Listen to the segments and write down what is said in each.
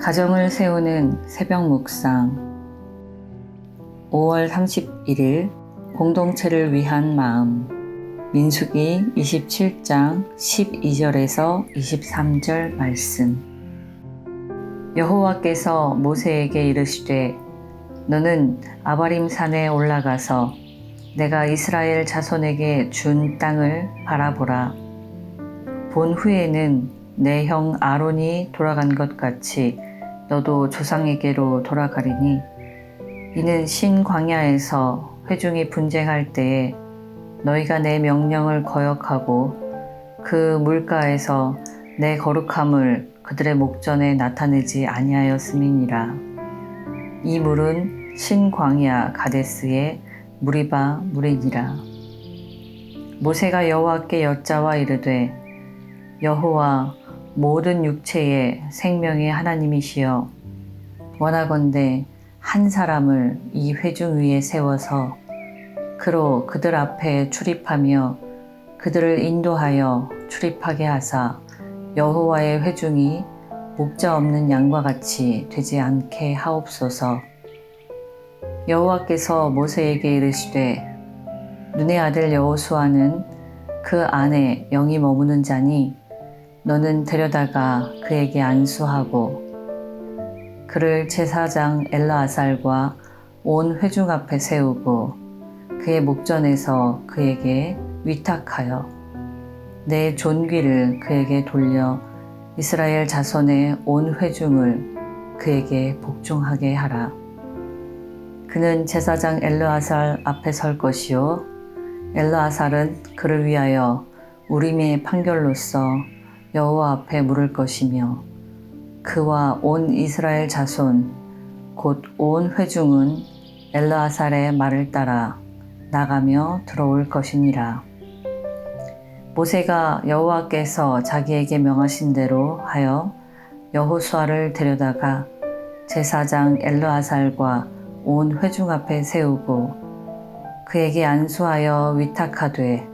가정을 세우는 새벽 묵상. 5월 31일 공동체를 위한 마음. 민수기 27장 12절에서 23절 말씀. 여호와께서 모세에게 이르시되 너는 아바림 산에 올라가서 내가 이스라엘 자손에게 준 땅을 바라보라. 본 후에는 내 형 아론이 돌아간 것 같이 너도 조상에게로 돌아가리니 이는 신 광야에서 회중이 분쟁할 때에 너희가 내 명령을 거역하고 그 물가에서 내 거룩함을 그들의 목전에 나타내지 아니하였음이니라. 이 물은 신 광야 가데스의 무리바 물이니라. 모세가 여호와께 여짜와 이르되 여호와 모든 육체의 생명의 하나님이시여 원하건대 한 사람을 이 회중 위에 세워서 그로 그들 앞에 출입하며 그들을 인도하여 출입하게 하사 여호와의 회중이 목자 없는 양과 같이 되지 않게 하옵소서. 여호와께서 모세에게 이르시되 눈의 아들 여호수아는 그 안에 영이 머무는 자니 너는 데려다가 그에게 안수하고 그를 제사장 엘라아살과 온 회중 앞에 세우고 그의 목전에서 그에게 위탁하여 내 존귀를 그에게 돌려 이스라엘 자손의 온 회중을 그에게 복종하게 하라. 그는 제사장 엘르아살 앞에 설 것이요 엘르아살은 그를 위하여 우림의 판결로서 여호와 앞에 물을 것이며 그와 온 이스라엘 자손 곧 온 회중은 엘르아살의 말을 따라 나가며 들어올 것이니라. 모세가 여호와께서 자기에게 명하신 대로 하여 여호수아를 데려다가 제사장 엘르아살과 온 회중 앞에 세우고 그에게 안수하여 위탁하되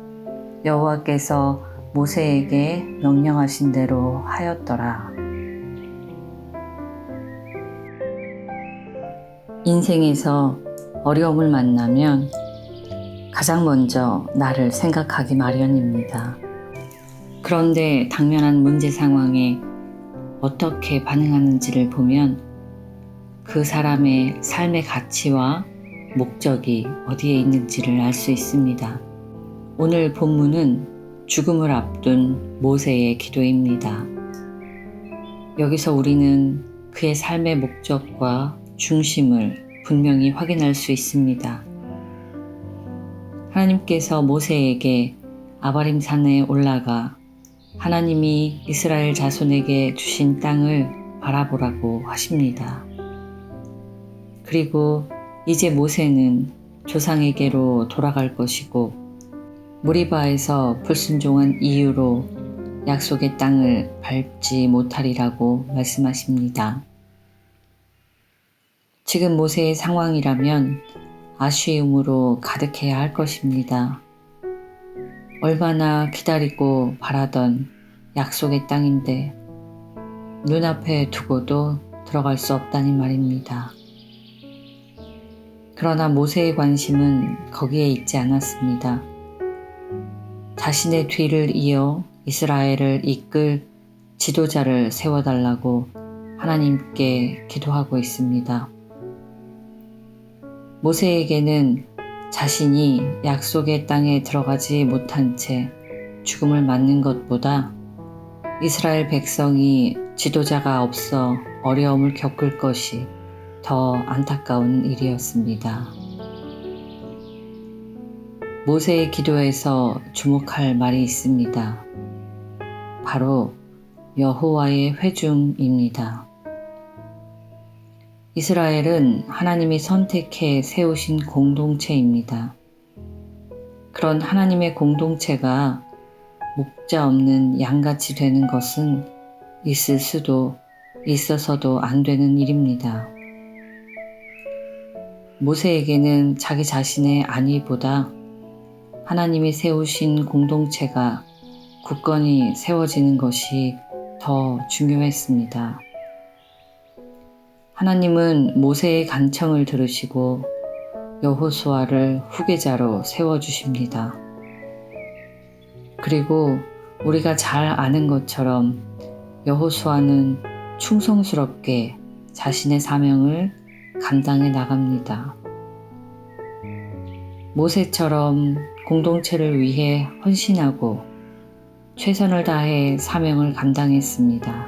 여호와께서 모세에게 명령하신 대로 하였더라. 인생에서 어려움을 만나면 가장 먼저 나를 생각하기 마련입니다. 그런데 당면한 문제 상황에 어떻게 반응하는지를 보면 그 사람의 삶의 가치와 목적이 어디에 있는지를 알 수 있습니다. 오늘 본문은 죽음을 앞둔 모세의 기도입니다. 여기서 우리는 그의 삶의 목적과 중심을 분명히 확인할 수 있습니다. 하나님께서 모세에게 아바림 산에 올라가 하나님이 이스라엘 자손에게 주신 땅을 바라보라고 하십니다. 그리고 이제 모세는 조상에게로 돌아갈 것이고 무리바에서 불순종한 이유로 약속의 땅을 밟지 못하리라고 말씀하십니다. 지금 모세의 상황이라면 아쉬움으로 가득해야 할 것입니다. 얼마나 기다리고 바라던 약속의 땅인데 눈앞에 두고도 들어갈 수 없다니 말입니다. 그러나 모세의 관심은 거기에 있지 않았습니다. 자신의 뒤를 이어 이스라엘을 이끌 지도자를 세워달라고 하나님께 기도하고 있습니다. 모세에게는 자신이 약속의 땅에 들어가지 못한 채 죽음을 맞는 것보다 이스라엘 백성이 지도자가 없어 어려움을 겪을 것이 더 안타까운 일이었습니다. 모세의 기도에서 주목할 말이 있습니다. 바로 여호와의 회중입니다. 이스라엘은 하나님이 선택해 세우신 공동체입니다. 그런 하나님의 공동체가 목자 없는 양같이 되는 것은 있을 수도 있어서도 안 되는 일입니다. 모세에게는 자기 자신의 안위보다 하나님이 세우신 공동체가 굳건히 세워지는 것이 더 중요했습니다. 하나님은 모세의 간청을 들으시고 여호수아를 후계자로 세워 주십니다. 그리고 우리가 잘 아는 것처럼 여호수아는 충성스럽게 자신의 사명을 감당해 나갑니다. 모세처럼 공동체를 위해 헌신하고 최선을 다해 사명을 감당했습니다.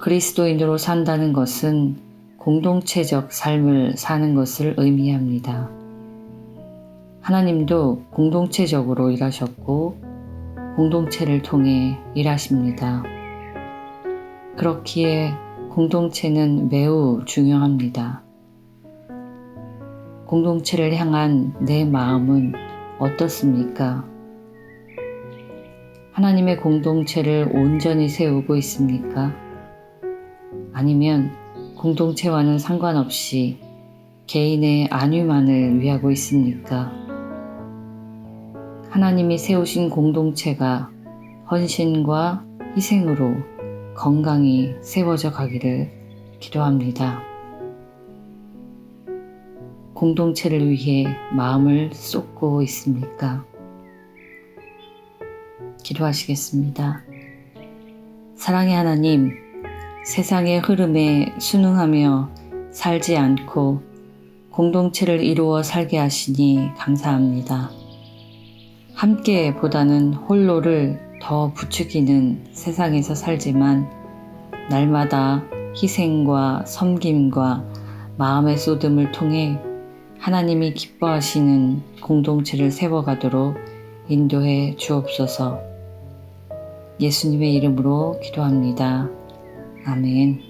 그리스도인으로 산다는 것은 공동체적 삶을 사는 것을 의미합니다. 하나님도 공동체적으로 일하셨고 공동체를 통해 일하십니다. 그렇기에 공동체는 매우 중요합니다. 공동체를 향한 내 마음은 어떻습니까? 하나님의 공동체를 온전히 세우고 있습니까? 아니면 공동체와는 상관없이 개인의 안위만을 위하고 있습니까? 하나님이 세우신 공동체가 헌신과 희생으로 건강히 세워져 가기를 기도합니다. 공동체를 위해 마음을 쏟고 있습니까? 기도하시겠습니다. 사랑의 하나님, 세상의 흐름에 순응하며 살지 않고 공동체를 이루어 살게 하시니 감사합니다. 함께 보다는 홀로를 더 부추기는 세상에서 살지만 날마다 희생과 섬김과 마음의 쏟음을 통해 하나님이 기뻐하시는 공동체를 세워가도록 인도해 주옵소서 예수님의 이름으로 기도합니다. 아멘.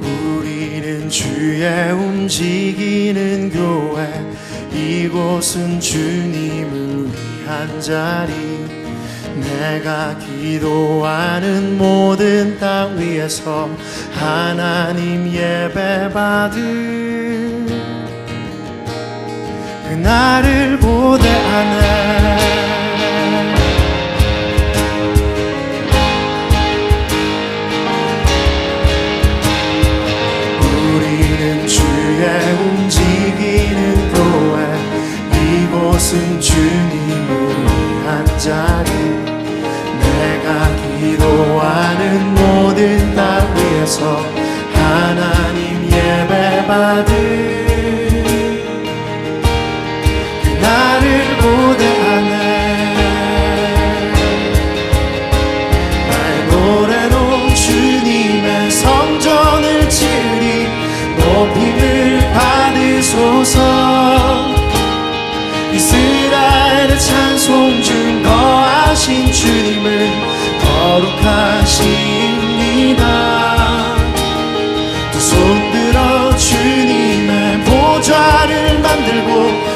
우리는 주의 움직이는 교회 이곳은 주님을 위한 자리 내가 기도하는 모든 땅 위에서 하나님 예배 받을 그날을 보대 하네 땅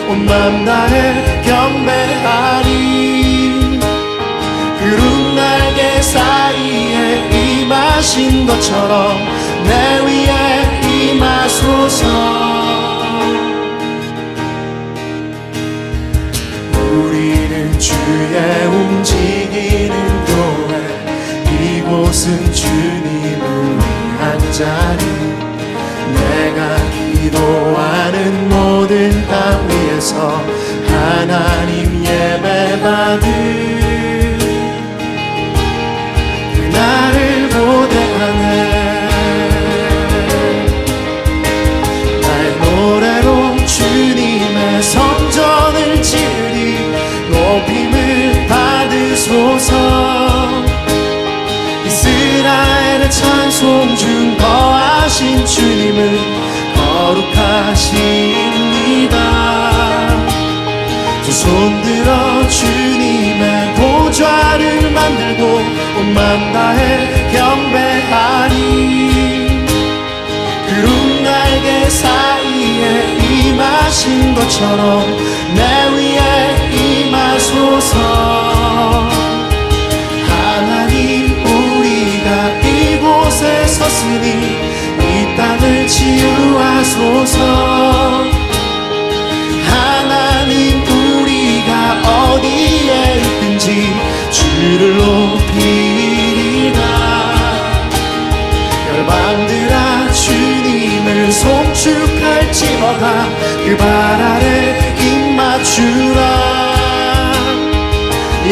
온맘 다해 경배하리. 구름 날개 사이에 임하신 것처럼 내 위에 임하소서. 우리는 주의 움직이는 교회 이곳은 주님을 위한 자리. 내가 기도하는 모든 땅 위에서 하나님 예배 받을 그날을 보대하네. 날 노래로 주님의 성전을 지으리 높임을 받으소서. 이스라엘의 찬송 중 거하신 주님을 거룩하십 손 들어 주님의 보좌를 만들고 온맘 다해 경배하리 구름 날개 사이에 임하신 것처럼 내 위에 임하소서. 하나님 우리가 이곳에 섰으니 이 땅을 치유하소서 열방들아 주님을 송축할지어다. 그 발 아래 입맞추라.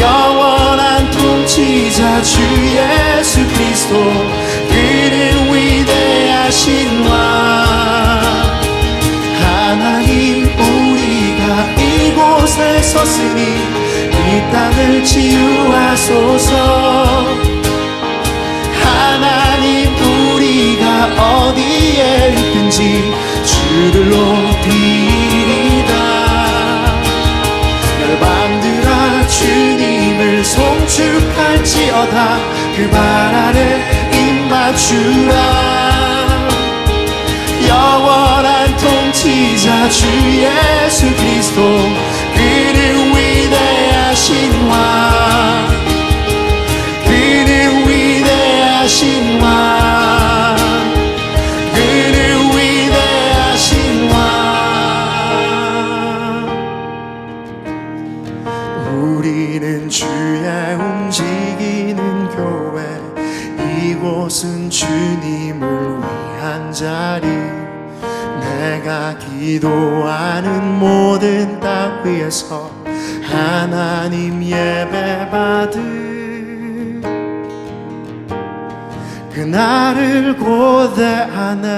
영원한 통치자 주 예수 그리스도 그는 위대하신 왕. 하나님 우리가 이곳에 섰으니 이 땅을 치유하소서 높이리다. 열방들아 주님을 송축할지어다. 그 발 아래 입맞추라. 영원한 통치자 주 예수 그리스도 그는 위대하신 왕 땅 위에서 하나님 예배 받을 그날을 고대하네